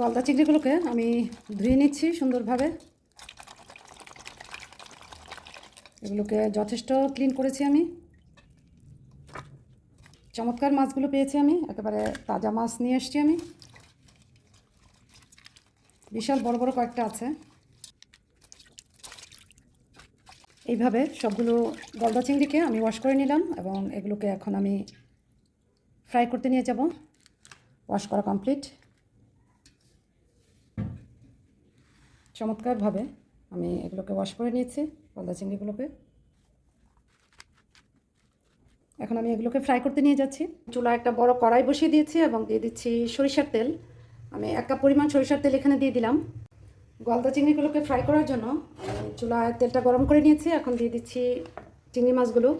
গলদা চিংড়িগুলোকে আমি ধুয়ে নিচ্ছি সুন্দরভাবে। এগুলোকে যথেষ্ট ক্লিন করেছি আমি। চমৎকার মাছগুলো পেয়েছি আমি, একেবারে তাজা মাছ নিয়ে এসছি আমি। বিশাল বড় বড় কয়েকটা আছে। এইভাবে সবগুলো গলদা চিংড়িকে আমি ওয়াশ করে নিলাম এবং এগুলোকে এখন আমি ফ্রাই করতে নিয়ে যাব। ওয়াশ করা কমপ্লিট চমৎকারভাবে আমি এগুলোকে ওয়াশ করে নিয়েছি গলদা চিংড়িগুলোকে। এখন আমি এগুলোকে ফ্রাই করতে নিয়ে যাচ্ছি। চুলা একটা বড় কড়াই বসিয়ে দিয়েছি এবং দিয়ে দিচ্ছি সরিষার তেল। আমি এক কাপ পরিমাণ সরিষার তেল এখানে দিয়ে দিলাম। গলদা চিংড়িগুলোকে ফ্রাই করার জন্য চুলায় তেলটা গরম করে নিয়েছি। এখন দিয়ে দিচ্ছি চিংড়ি মাছগুলো।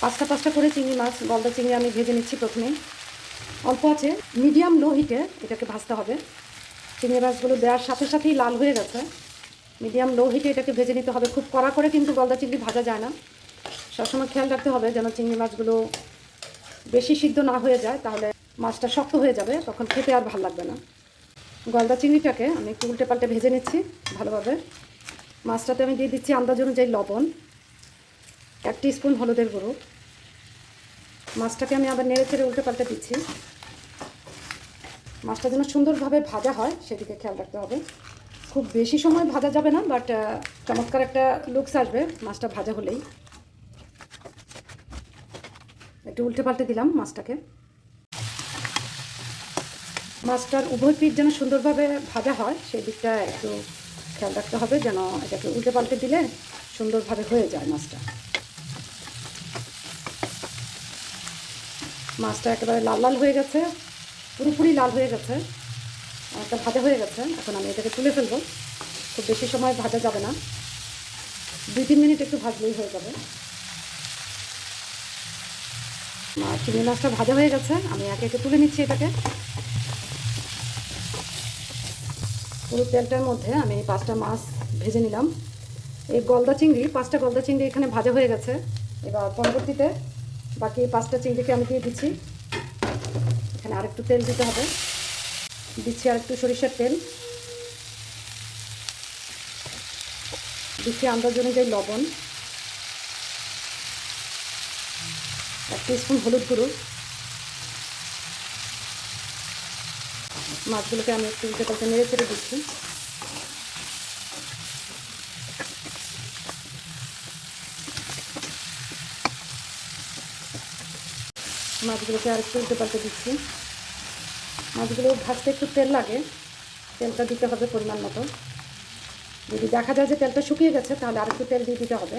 পাঁচটা পাঁচটা করে চিংড়ি মাছ, গলদা চিংড়ি আমি ভেজে নিচ্ছি প্রথমে। অল্প আছে মিডিয়াম লো হিটে এটাকে ভাজতে হবে। চিংড়ি মাছগুলো দেওয়ার সাথে সাথেই লাল হয়ে গেছে। মিডিয়াম লো হিটে এটাকে ভেজে নিতে হবে। খুব কড়া করে কিন্তু গলদা চিংড়ি ভাজা যায় না। সবসময় খেয়াল রাখতে হবে যেন চিংড়ি মাছগুলো বেশি সিদ্ধ না হয়ে যায়, তাহলে মাছটা শক্ত হয়ে যাবে, তখন খেতে আর ভালো লাগবে না। গলদা চিংড়িটাকে আমি একটু উল্টে পাল্টে ভেজে নিচ্ছি ভালোভাবে। মাছটাতে আমি দিয়ে দিচ্ছি আন্দাজ অনুযায়ী লবণ, এক স্পুন হলুদের গুঁড়ো। মাছটাকে আমি আবার নেড়ে চেড়ে উল্টে পাল্টে দিচ্ছি। মাছটা যেন সুন্দরভাবে ভাজা হয়, সেদিকে খেয়াল রাখতে হবে। খুব বেশি সময় ভাজা যাবে না, বাট চমৎকার একটা লুকস আসবে মাছটা ভাজা হলেই। একটু উল্টে পাল্টে দিলাম মাছটাকে। মাছটার উভয় পিঠ যেন সুন্দরভাবে ভাজা হয় সেই দিকটা একটু খেয়াল রাখতে হবে যেন এটাকে উল্টে পাল্টে দিলে সুন্দরভাবে হয়ে যায় মাছটা। মাছটা একেবারে লাল লাল হয়ে গেছে, পুরোপুরি লাল হয়ে গেছে একটা ভাজা হয়ে গেছে। এখন আমি এটাকে তুলে ফেলব। খুব বেশি সময় ভাজা যাবে না। দুই তিন মিনিট একটু ভাজলেই হয়ে যাবে। চিংড়ি মাছটা ভাজা হয়ে গেছে। আমি একে একে তুলে নিচ্ছি এটাকে। পুরো তেলটার মধ্যে আমি পাঁচটা মাছ ভেজে নিলাম। এই গলদা চিংড়ি, পাঁচটা গলদা চিংড়ি এখানে ভাজা হয়ে গেছে। এবার পরবর্তীতে বাকি পাঁচটা চিংড়িকে আমি দিয়ে দিচ্ছি। এখানে আরেকটু তেল দিতে হবে। দিচ্ছি আরেকটু সরিষার তেল। দিচ্ছি আন্দাজ অনুযায়ী লবণ। এক স্পুন হলুদ গুঁড়ো। মাছগুলোকে আমি একটু উল্টে পাল্টে নেড়ে ছেড়ে দিচ্ছি। মাছগুলোকে আর একটু উল্টে পাল্টে দিচ্ছি। মাছগুলো ভাজতে একটু তেল লাগে। তেলটা দিতে হবে পরিমাণ মতো। যদি দেখা যায় যে তেলটা শুকিয়ে গেছে, তাহলে আর একটু তেল দিয়ে দিতে হবে।